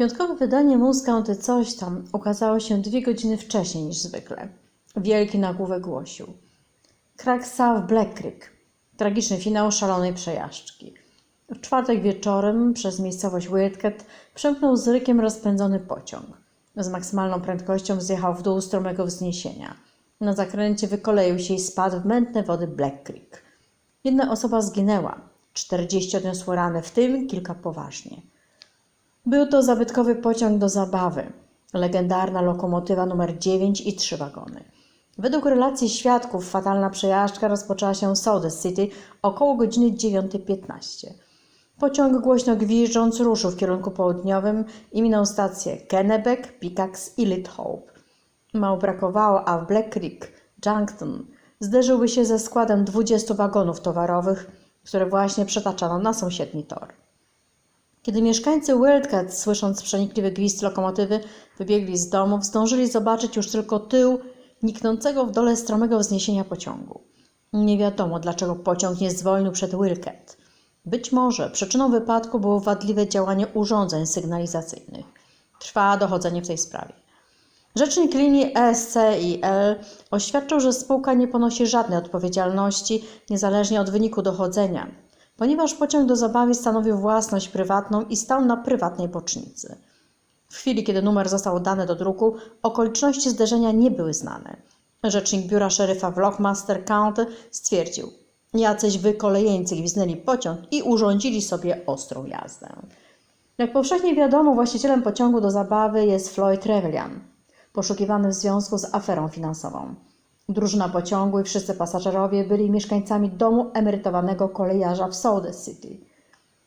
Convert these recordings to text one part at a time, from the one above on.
Piątkowe wydanie Muscounty Coś tam ukazało się dwie godziny wcześniej niż zwykle. Wielki nagłówek głosił. Kraksa w Black Creek. Tragiczny finał szalonej przejażdżki. W czwartek wieczorem przez miejscowość Wildcat przemknął z rykiem rozpędzony pociąg. Z maksymalną prędkością zjechał w dół stromego wzniesienia. Na zakręcie wykoleił się i spadł w mętne wody Black Creek. Jedna osoba zginęła, 40 odniosło rany, w tym kilka poważnie. Był to zabytkowy pociąg do zabawy, legendarna lokomotywa numer 9 i trzy wagony. Według relacji świadków fatalna przejażdżka rozpoczęła się w Sawdust City około godziny 9.15. Pociąg głośno gwiżdżąc ruszył w kierunku południowym i minął stacje Kennebec, Pickaxe i Little Hope. Mało brakowało, a w Black Creek Junction zderzyłby się ze składem 20 wagonów towarowych, które właśnie przetaczano na sąsiedni tor. Kiedy mieszkańcy Wildcat, słysząc przenikliwy gwizd lokomotywy, wybiegli z domów, zdążyli zobaczyć już tylko tył niknącego w dole stromego wzniesienia pociągu. Nie wiadomo, dlaczego pociąg nie zwolnił przed Wildcat. Być może przyczyną wypadku było wadliwe działanie urządzeń sygnalizacyjnych. Trwa dochodzenie w tej sprawie. Rzecznik linii SCIL oświadczył, że spółka nie ponosi żadnej odpowiedzialności niezależnie od wyniku dochodzenia, ponieważ pociąg do zabawy stanowił własność prywatną i stał na prywatnej bocznicy. W chwili, kiedy numer został oddany do druku, okoliczności zderzenia nie były znane. Rzecznik biura szeryfa w Lockmaster County stwierdził, jacyś wykolejeńcy gwiznęli pociąg i urządzili sobie ostrą jazdę. Jak powszechnie wiadomo, właścicielem pociągu do zabawy jest Floyd Trevelyan, poszukiwany w związku z aferą finansową. Drużyna pociągu i wszyscy pasażerowie byli mieszkańcami domu emerytowanego kolejarza w Sawdust City.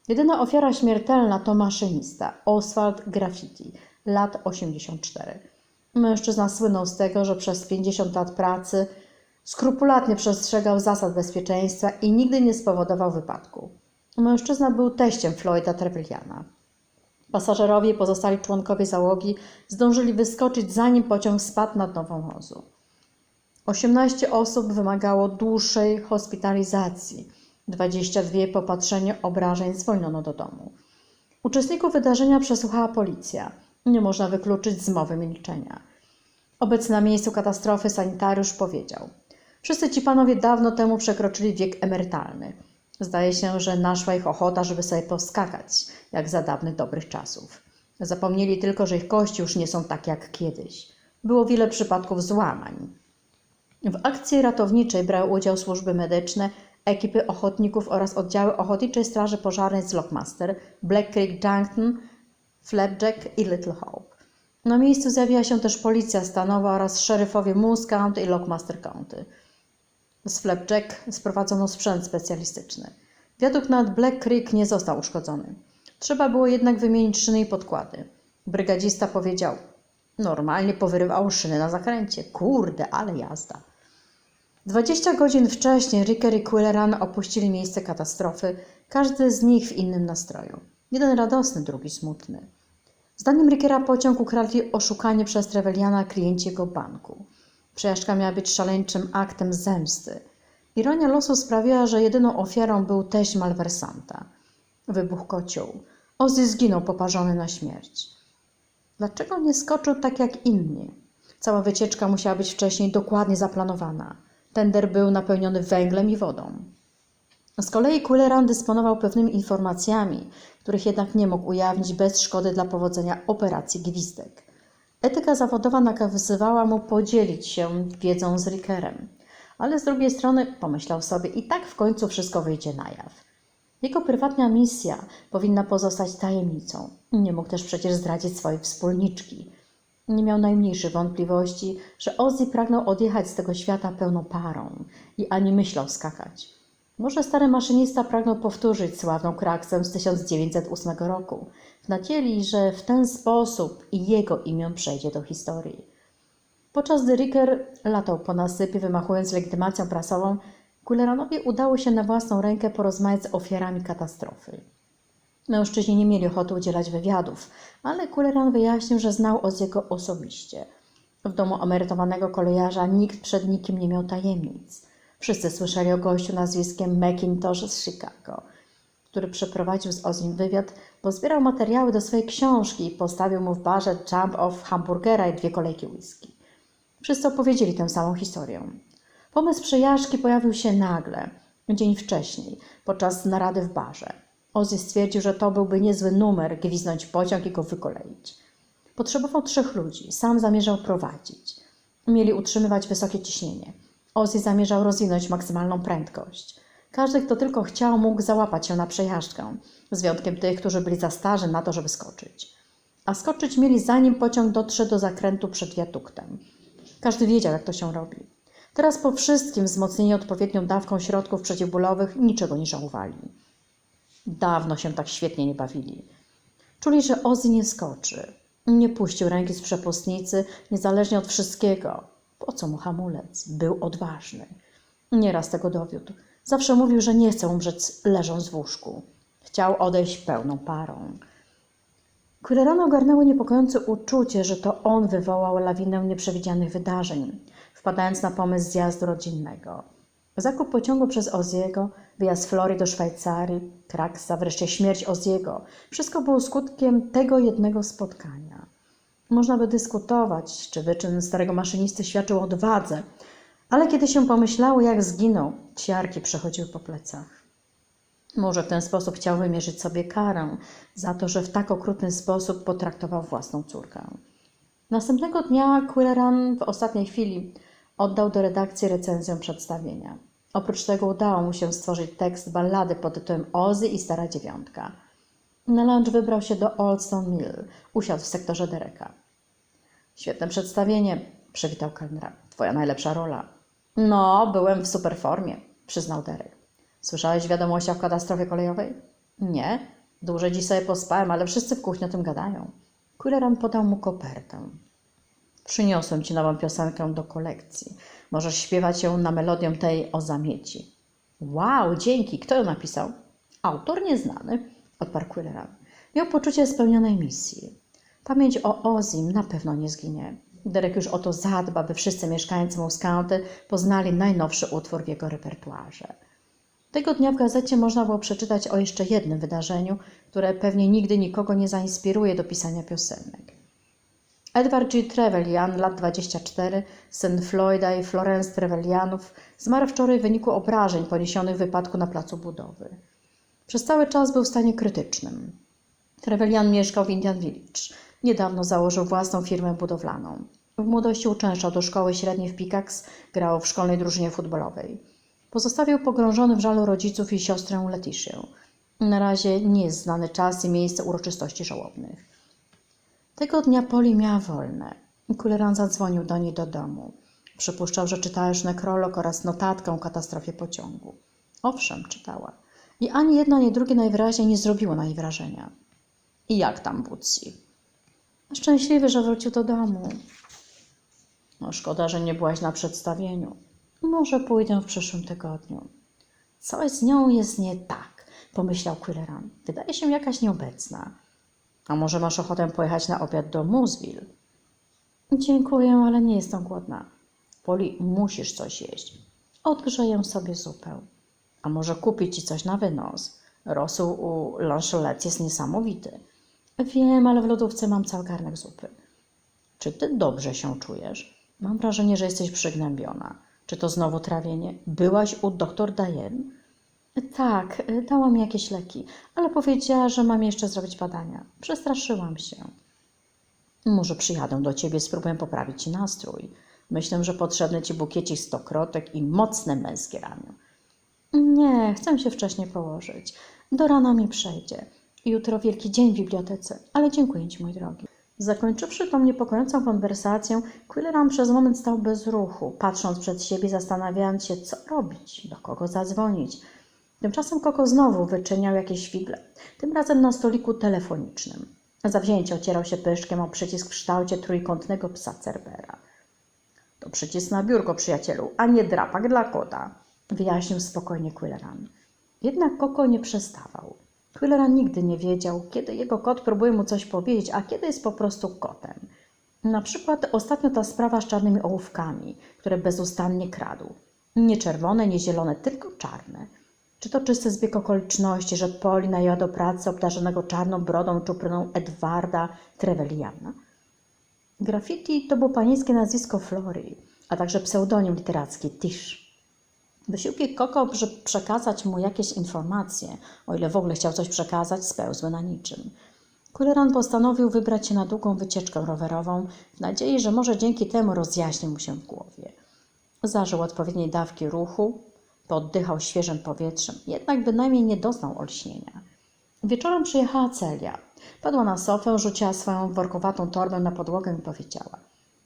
Jedyna ofiara śmiertelna to maszynista Oswald Graffiti, lat 84. Mężczyzna słynął z tego, że przez 50 lat pracy skrupulatnie przestrzegał zasad bezpieczeństwa i nigdy nie spowodował wypadku. Mężczyzna był teściem Floyda Treviliana. Pasażerowie i pozostali członkowie załogi zdążyli wyskoczyć zanim pociąg spadł nad Nową Wozu. 18 osób wymagało dłuższej hospitalizacji. 22 po patrzeniu obrażeń zwolniono do domu. Uczestników wydarzenia przesłuchała policja. Nie można wykluczyć zmowy milczenia. Obecny na miejscu katastrofy sanitariusz powiedział: Wszyscy ci panowie dawno temu przekroczyli wiek emerytalny. Zdaje się, że naszła ich ochota, żeby sobie poskakać, jak za dawnych dobrych czasów. Zapomnieli tylko, że ich kości już nie są takie jak kiedyś. Było wiele przypadków złamań. W akcji ratowniczej brały udział służby medyczne, ekipy ochotników oraz oddziały Ochotniczej Straży Pożarnej z Lockmaster, Black Creek Junction, Flapjack i Little Hope. Na miejscu zjawiła się też policja stanowa oraz szeryfowie Moose County i Lockmaster County. Z Flapjack sprowadzono sprzęt specjalistyczny. Wiadukt nad Black Creek nie został uszkodzony. Trzeba było jednak wymienić szyny i podkłady. Brygadzista powiedział: Normalnie powyrywało szyny na zakręcie. Kurde, ale jazda. 20 godzin wcześniej Ricker i Quilleran opuścili miejsce katastrofy, każdy z nich w innym nastroju. Jeden radosny, drugi smutny. Zdaniem Rickera pociąg ukradli oszukanie przez Treveliana klienci jego banku. Przejażdżka miała być szaleńczym aktem zemsty. Ironia losu sprawiła, że jedyną ofiarą był teść malwersanta. Wybuch kocioł. Ozzy zginął poparzony na śmierć. Dlaczego nie skoczył tak jak inni? Cała wycieczka musiała być wcześniej dokładnie zaplanowana. Tender był napełniony węglem i wodą. Z kolei Kulleran dysponował pewnymi informacjami, których jednak nie mógł ujawnić bez szkody dla powodzenia operacji Gwizdek. Etyka zawodowa nakazywała mu podzielić się wiedzą z Rickerem, ale z drugiej strony pomyślał sobie, i tak w końcu wszystko wyjdzie na jaw. Jego prywatna misja powinna pozostać tajemnicą. Nie mógł też przecież zdradzić swojej wspólniczki. Nie miał najmniejszych wątpliwości, że Ozzy pragnął odjechać z tego świata pełną parą i ani myślał skakać. Może stary maszynista pragnął powtórzyć sławną kraksę z 1908 roku, w nadziei, że w ten sposób i jego imię przejdzie do historii. Podczas gdy Ricker latał po nasypie, wymachując legitymacją prasową, Kulleranowi udało się na własną rękę porozmawiać z ofiarami katastrofy. Mężczyźni nie mieli ochoty udzielać wywiadów, ale Kulleran wyjaśnił, że znał Oziego osobiście. W domu emerytowanego kolejarza nikt przed nikim nie miał tajemnic. Wszyscy słyszeli o gościu nazwiskiem McIntosh z Chicago. który przeprowadził z Ozim wywiad, bo zbierał materiały do swojej książki i postawił mu w barze jump off hamburgera i dwie kolejki whisky. Wszyscy opowiedzieli tę samą historię. Pomysł przejażdżki pojawił się nagle, dzień wcześniej, podczas narady w barze. Ozzy stwierdził, że to byłby niezły numer, gwiznąć pociąg i go wykoleić. Potrzebował trzech ludzi, sam zamierzał prowadzić. Mieli utrzymywać wysokie ciśnienie. Ozzy zamierzał rozwinąć maksymalną prędkość. Każdy, kto tylko chciał, mógł załapać się na przejażdżkę, z wyjątkiem tych, którzy byli za starzy na to, żeby skoczyć. A skoczyć mieli zanim pociąg dotrze do zakrętu przed wiaduktem. Każdy wiedział, jak to się robi. Teraz po wszystkim wzmocnieni odpowiednią dawką środków przeciwbólowych niczego nie żałowali. Dawno się tak świetnie nie bawili. Czuli, że Ozzy nie skoczy. Nie puścił ręki z przepustnicy, niezależnie od wszystkiego. Po co mu hamulec? Był odważny. Nieraz tego dowiódł. Zawsze mówił, że nie chce umrzeć leżąc w łóżku. Chciał odejść pełną parą. Quillerana ogarnęło niepokojące uczucie, że to on wywołał lawinę nieprzewidzianych wydarzeń, wpadając na pomysł zjazdu rodzinnego. Zakup pociągu przez Oziego, wyjazd Flory do Szwajcarii, Kraksa, wreszcie śmierć Oziego. Wszystko było skutkiem tego jednego spotkania. Można by dyskutować, czy wyczyn starego maszynisty świadczył odwadze, ale kiedy się pomyślało, jak zginął, ciarki przechodziły po plecach. Może w ten sposób chciał wymierzyć sobie karę za to, że w tak okrutny sposób potraktował własną córkę. Następnego dnia Quilleran w ostatniej chwili oddał do redakcji recenzję przedstawienia. Oprócz tego udało mu się stworzyć tekst ballady pod tytułem Ozy i Stara Dziewiątka. Na lunch wybrał się do Oldstone Mill, usiadł w sektorze Dereka. Świetne przedstawienie, przywitał kelnera. Twoja najlepsza rola. No, byłem w super formie, przyznał Derek. Słyszałeś wiadomości o katastrofie kolejowej? Nie. Dłużej dziś sobie pospałem, ale wszyscy w kuchni o tym gadają. Quilleran podał mu kopertę. Przyniosłem ci nową piosenkę do kolekcji. Możesz śpiewać ją na melodię tej o zamieci. Wow, dzięki. Kto ją napisał? Autor nieznany, odparł Quilleran. Miał poczucie spełnionej misji. Pamięć o Ozim na pewno nie zginie. Derek już o to zadba, by wszyscy mieszkańcy Muscounty poznali najnowszy utwór w jego repertuarze. Tego dnia w gazecie można było przeczytać o jeszcze jednym wydarzeniu, które pewnie nigdy nikogo nie zainspiruje do pisania piosenek. Edward G. Trevelyan, lat 24, syn Floyda i Florence Trevelyanów, zmarł wczoraj w wyniku obrażeń poniesionych w wypadku na placu budowy. Przez cały czas był w stanie krytycznym. Trevelyan mieszkał w Indian Village. Niedawno założył własną firmę budowlaną. W młodości uczęszczał do szkoły średniej w Pickaxe, grał w szkolnej drużynie futbolowej. Pozostawił pogrążony w żalu rodziców i siostrę Letitię. Na razie nie jest znany czas i miejsce uroczystości żałobnych. Tego dnia Poli miała wolne. Kuleran zadzwonił do niej do domu. Przypuszczał, że czytała już nekrolog oraz notatkę o katastrofie pociągu. Owszem, czytała. I ani jedno, ani drugie najwyraźniej nie zrobiło na jej wrażenia. I jak tam Butsi? Szczęśliwy, że wrócił do domu. No, szkoda, że nie byłaś na przedstawieniu. Może pójdę w przyszłym tygodniu. Coś z nią jest nie tak, pomyślał Quilleran. Wydaje się jakaś nieobecna. A może masz ochotę pojechać na obiad do Moosville? Dziękuję, ale nie jestem głodna. Poli, musisz coś jeść. Odgrzeję sobie zupę. A może kupić ci coś na wynos? Rosół u Lancholet jest niesamowity. Wiem, ale w lodówce mam cały garnek zupy. Czy ty dobrze się czujesz? Mam wrażenie, że jesteś przygnębiona. Czy to znowu trawienie? Byłaś u doktor Diane? Tak, dała mi jakieś leki, ale powiedziała, że mam jeszcze zrobić badania. Przestraszyłam się. Może przyjadę do ciebie, spróbuję poprawić ci nastrój. Myślę, że potrzebny ci bukiecik stokrotek i mocne męskie ramię. Nie, chcę się wcześniej położyć. Do rana mi przejdzie. Jutro wielki dzień w bibliotece, ale dziękuję ci, mój drogi. Zakończywszy tą niepokojącą konwersację, Quilleran przez moment stał bez ruchu, patrząc przed siebie, zastanawiając się, co robić, do kogo zadzwonić. Tymczasem Koko znowu wyczyniał jakieś figle, tym razem na stoliku telefonicznym. Zawzięcie ocierał się pyszczkiem o przycisk w kształcie trójkątnego psa Cerbera. To przycisk na biurko, przyjacielu, a nie drapak dla kota, wyjaśnił spokojnie Quilleran. Jednak Koko nie przestawał. Quilleran nigdy nie wiedział, kiedy jego kot próbuje mu coś powiedzieć, a kiedy jest po prostu kotem. Na przykład ostatnio ta sprawa z czarnymi ołówkami, które bezustannie kradł. Nie czerwone, nie zielone, tylko czarne. Czy to czysty zbieg okoliczności, że Poli najęła do pracy obdarzonego czarną brodą czupryną Edwarda Trevelyanna? Graffiti to było panieńskie nazwisko Flory, a także pseudonim literacki Tish. Wysiłki Koko, żeby przekazać mu jakieś informacje, o ile w ogóle chciał coś przekazać, spełzły na niczym. Kuleran postanowił wybrać się na długą wycieczkę rowerową w nadziei, że może dzięki temu rozjaśni mu się w głowie. Zażył odpowiedniej dawki ruchu, poddychał świeżym powietrzem, jednak bynajmniej nie doznał olśnienia. Wieczorem przyjechała Celia. Padła na sofę, rzuciła swoją workowatą torbę na podłogę i powiedziała: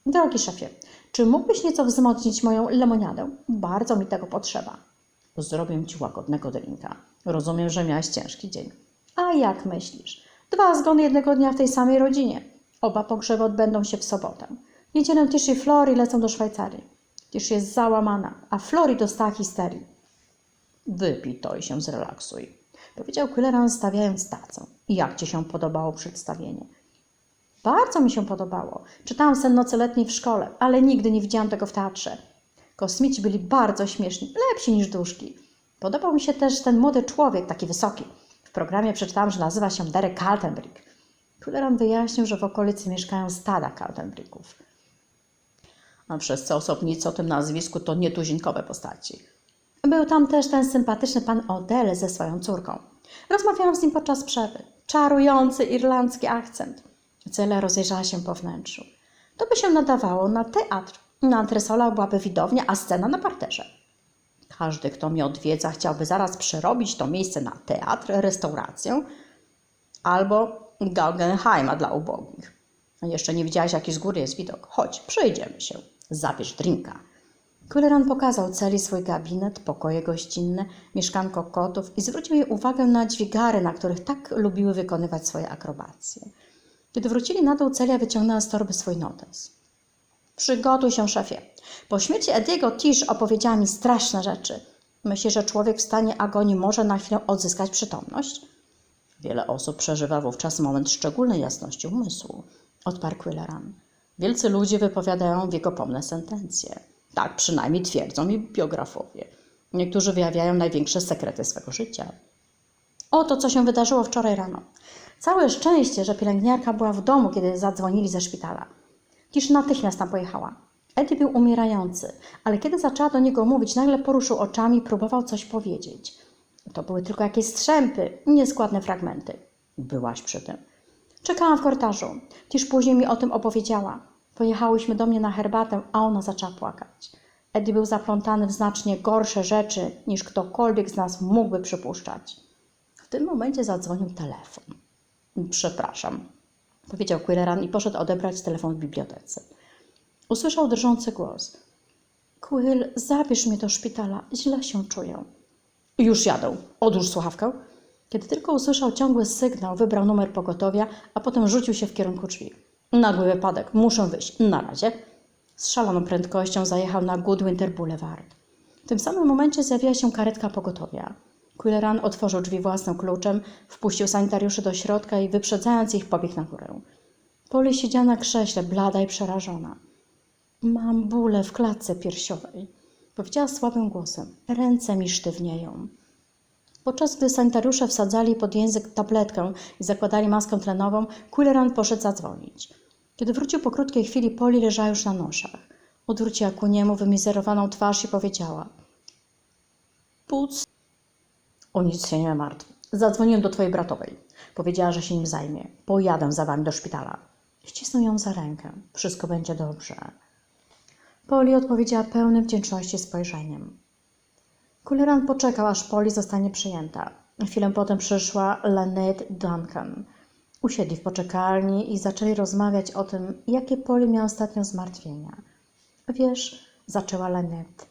Drogi szefie, czy mógłbyś nieco wzmocnić moją lemoniadę? Bardzo mi tego potrzeba. Zrobię ci łagodnego drinka. Rozumiem, że miałeś ciężki dzień. A jak myślisz? Dwa zgony jednego dnia w tej samej rodzinie. Oba pogrzeby odbędą się w sobotę. Niedzielę Tish i Flory lecą do Szwajcarii. Tish jest załamana, a Flory dostała histerii. Wypij to i się zrelaksuj, powiedział Quilleran stawiając tacę. Jak ci się podobało przedstawienie? Bardzo mi się podobało. Czytałam sen nocy letniej w szkole, ale nigdy nie widziałam tego w teatrze. Kosmici byli bardzo śmieszni, lepsi niż duszki. Podobał mi się też ten młody człowiek, taki wysoki. W programie przeczytałam, że nazywa się Derek Kaltenbrick. Kulleran wyjaśnił, że w okolicy mieszkają stada Kaltenbricków. A wszyscy osobnicy o tym nazwisku to nietuzinkowe postaci. Był tam też ten sympatyczny pan Odell ze swoją córką. Rozmawiałam z nim podczas przerwy. Czarujący irlandzki akcent. Celia rozejrzała się po wnętrzu. To by się nadawało na teatr. Na antresolach byłaby widownia, a scena na parterze. Każdy, kto mnie odwiedza, chciałby zaraz przerobić to miejsce na teatr, restaurację albo Guggenheima dla ubogich. Jeszcze nie widziałaś, jaki z góry jest widok. Chodź, przejdziemy się. Zabierz drinka. Kuleran pokazał Celi swój gabinet, pokoje gościnne, mieszkanko kotów i zwrócił jej uwagę na dźwigary, na których tak lubiły wykonywać swoje akrobacje. Kiedy wrócili na dół, Celia wyciągnęła z torby swój notes. Przygotuj się, szefie. Po śmierci Ediego Tish opowiedziała mi straszne rzeczy. Myśli, że człowiek w stanie agonii może na chwilę odzyskać przytomność? Wiele osób przeżywa wówczas moment szczególnej jasności umysłu, odparł Quilleran. Wielcy ludzie wypowiadają wiekopomne sentencje. Tak przynajmniej twierdzą mi biografowie. Niektórzy wyjawiają największe sekrety swego życia. Oto, co się wydarzyło wczoraj rano. Całe szczęście, że pielęgniarka była w domu, kiedy zadzwonili ze szpitala. Tisz natychmiast tam pojechała. Eddie był umierający, ale kiedy zaczęła do niego mówić, nagle poruszył oczami i próbował coś powiedzieć. To były tylko jakieś strzępy, nieskładne fragmenty. Byłaś przy tym. Czekałam w korytarzu. Tisz później mi o tym opowiedziała. Pojechałyśmy do mnie na herbatę, a ona zaczęła płakać. Eddie był zaplątany w znacznie gorsze rzeczy, niż ktokolwiek z nas mógłby przypuszczać. W tym momencie zadzwonił telefon. Przepraszam, powiedział Quilleran i poszedł odebrać telefon w bibliotece. Usłyszał drżący głos. Quill, zabierz mnie do szpitala, źle się czuję. Już jadę. Odłóż słuchawkę. Kiedy tylko usłyszał ciągły sygnał, wybrał numer pogotowia, a potem rzucił się w kierunku drzwi. Nagły wypadek, muszę wyjść. Na razie. Z szaloną prędkością zajechał na Goodwinter Boulevard. W tym samym momencie zjawiła się karetka pogotowia. Quilleran otworzył drzwi własnym kluczem, wpuścił sanitariuszy do środka i wyprzedzając ich pobiegł na górę. Poli siedziała na krześle, blada i przerażona. Mam bóle w klatce piersiowej, powiedziała słabym głosem. Ręce mi sztywnieją. Podczas gdy sanitariusze wsadzali pod język tabletkę i zakładali maskę tlenową, Quilleran poszedł zadzwonić. Kiedy wrócił po krótkiej chwili, Poli leżała już na noszach. Odwróciła ku niemu wymizerowaną twarz i powiedziała: Puc. O nic się nie martw. Zadzwoniłem do twojej bratowej. Powiedziała, że się nim zajmie. Pojadę za wami do szpitala. Ścisnął ją za rękę. Wszystko będzie dobrze. Poli odpowiedziała pełnym wdzięczności spojrzeniem. Kuleran poczekał, aż Poli zostanie przyjęta. Chwilę potem przyszła Lynette Duncan. Usiedli w poczekalni i zaczęli rozmawiać o tym, jakie Poli miała ostatnio zmartwienia. Wiesz, zaczęła Lynette.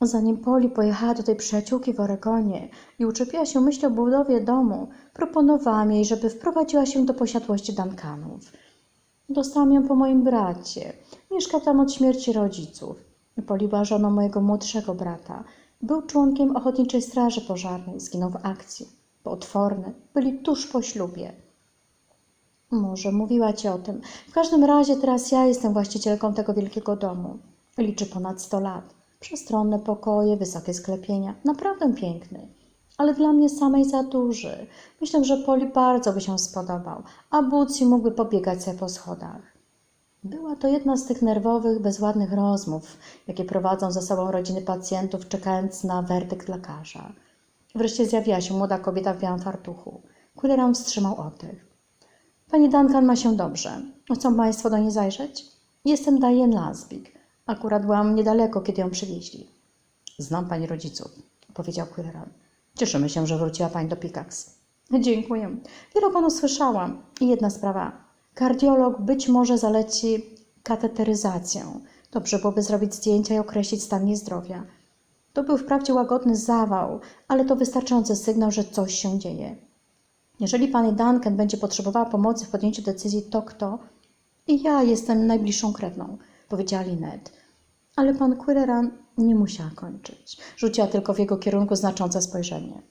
Zanim Poli pojechała do tej przyjaciółki w Oregonie i uczepiła się myśli o budowie domu, proponowałam jej, żeby wprowadziła się do posiadłości Duncanów. Dostałam ją po moim bracie. Mieszkał tam od śmierci rodziców. Poli była żoną mojego młodszego brata. Był członkiem Ochotniczej Straży Pożarnej. Zginął w akcji. Potworny. Byli tuż po ślubie. Może mówiła ci o tym. W każdym razie teraz ja jestem właścicielką tego wielkiego domu. Liczy ponad 100 lat. Przestronne pokoje, wysokie sklepienia. Naprawdę piękny. ale dla mnie samej za duży. Myślę, że Poli bardzo by się spodobał, a Buci mógłby pobiegać sobie po schodach. Była to jedna z tych nerwowych, bezładnych rozmów, jakie prowadzą za sobą rodziny pacjentów, czekając na werdykt lekarza. Wreszcie zjawiła się młoda kobieta w białym fartuchu. Kuleran wstrzymał oddech. Pani Duncan ma się dobrze. Chcą Państwo do niej zajrzeć? Jestem Diane Lasbig. Akurat byłam niedaleko, kiedy ją przywieźli. Znam Pani rodziców, powiedział Quilleran. Cieszymy się, że wróciła Pani do Pikax. Dziękuję. Wiele Panu słyszałam. I jedna sprawa. Kardiolog być może zaleci kateteryzację. Dobrze byłoby zrobić zdjęcia i określić stan jej zdrowia. To był wprawdzie łagodny zawał, ale to wystarczający sygnał, że coś się dzieje. Jeżeli pani Duncan będzie potrzebowała pomocy w podjęciu decyzji, to kto? I ja jestem najbliższą krewną, powiedziała Linet. Ale pan Quilleran nie musiała kończyć. Rzuciła tylko w jego kierunku znaczące spojrzenie.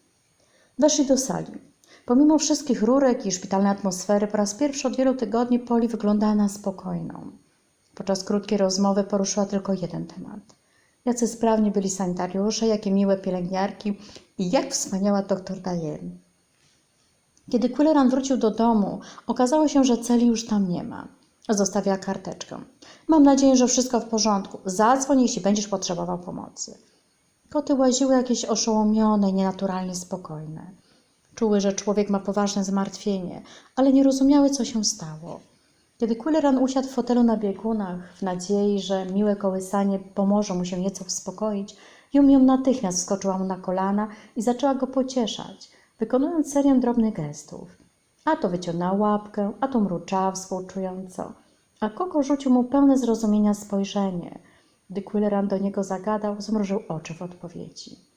Weszli do sali. Pomimo wszystkich rurek i szpitalnej atmosfery, po raz pierwszy od wielu tygodni Poli wyglądała na spokojną. Podczas krótkiej rozmowy poruszyła tylko jeden temat. Jacy sprawni byli sanitariusze, jakie miłe pielęgniarki i jak wspaniała doktor Diane. Kiedy Quilleran wrócił do domu, okazało się, że celi już tam nie ma. Zostawiła karteczkę. Mam nadzieję, że wszystko w porządku. Zadzwoń, jeśli będziesz potrzebował pomocy. Koty łaziły jakieś oszołomione, nienaturalnie spokojne. Czuły, że człowiek ma poważne zmartwienie, ale nie rozumiały, co się stało. Kiedy Quilleran usiadł w fotelu na biegunach, w nadziei, że miłe kołysanie pomoże mu się nieco uspokoić, Yum natychmiast wskoczyła mu na kolana i zaczęła go pocieszać, wykonując serię drobnych gestów. A to wyciągnęła łapkę, a to mruczała współczująco, a Koko rzucił mu pełne zrozumienia spojrzenie. Gdy Quilleran do niego zagadał, zmrużył oczy w odpowiedzi.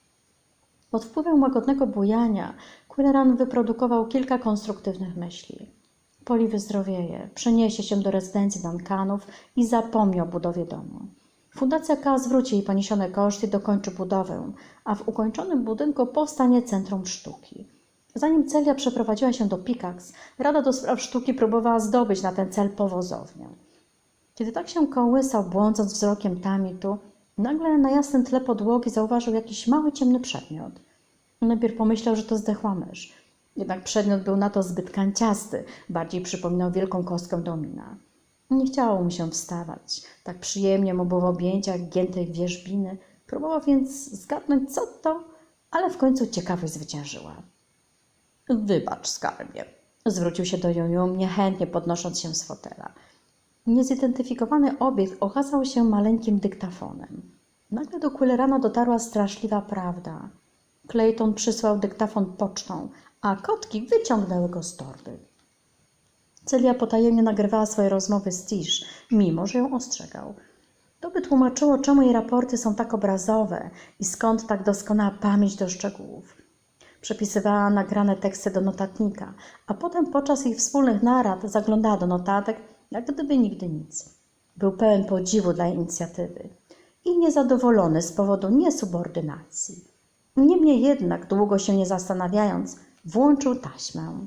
Pod wpływem łagodnego bujania Quilleran wyprodukował kilka konstruktywnych myśli. Poli wyzdrowieje, przeniesie się do rezydencji Duncanów i zapomni o budowie domu. Fundacja K zwróci jej poniesione koszty i dokończy budowę, a w ukończonym budynku powstanie Centrum Sztuki. Zanim Celia przeprowadziła się do Pikax, Rada do Spraw Sztuki próbowała zdobyć na ten cel powozownię. Kiedy tak się kołysał, błądząc wzrokiem tam i tu, nagle na jasnym tle podłogi zauważył jakiś mały ciemny przedmiot. Najpierw pomyślał, że to zdechła mysz. Jednak przedmiot był na to zbyt kanciasty, bardziej przypominał wielką kostkę domina. Nie chciało mu się wstawać. Tak przyjemnie mu było w objęciach giętej wierzbiny. Próbował więc zgadnąć, co to, ale w końcu ciekawość zwyciężyła. Wybacz, skarbie. Zwrócił się do Junium, niechętnie podnosząc się z fotela. Niezidentyfikowany obiekt okazał się maleńkim dyktafonem. Nagle do Quillerana dotarła straszliwa prawda. Clayton przysłał dyktafon pocztą, a kotki wyciągnęły go z torby. Celia potajemnie nagrywała swoje rozmowy z Tish, mimo że ją ostrzegał. To by tłumaczyło, czemu jej raporty są tak obrazowe i skąd tak doskonała pamięć do szczegółów. Przepisywała nagrane teksty do notatnika, a potem podczas ich wspólnych narad zaglądała do notatek, jak gdyby nigdy nic. Był pełen podziwu dla inicjatywy i niezadowolony z powodu niesubordynacji. Niemniej jednak, długo się nie zastanawiając, włączył taśmę.